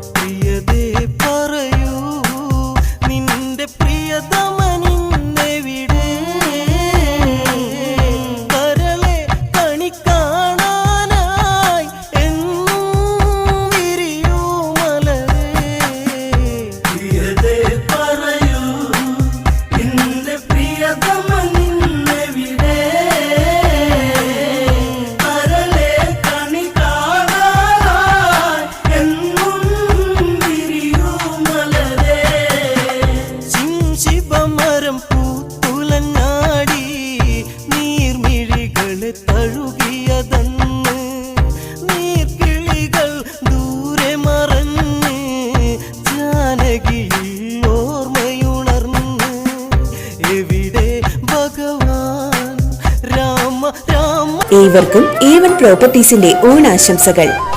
Be ചിഞ്ചിപമരം പൂത്തുലങ്ങാടി നീർമിഴികളെ തഴുകിയതന്ന് നീർക്കിളികൾ ദൂരെ മറഞ്ഞ് ജാനകിയിൽ ഓർമ്മയുണർന്ന്. എവിടെ ഭഗവാൻ? രാമ രാമ. ഏവർക്കും ഏവൻ പ്രോപ്പർട്ടീസിന്റെ ഓണാശംസകൾ.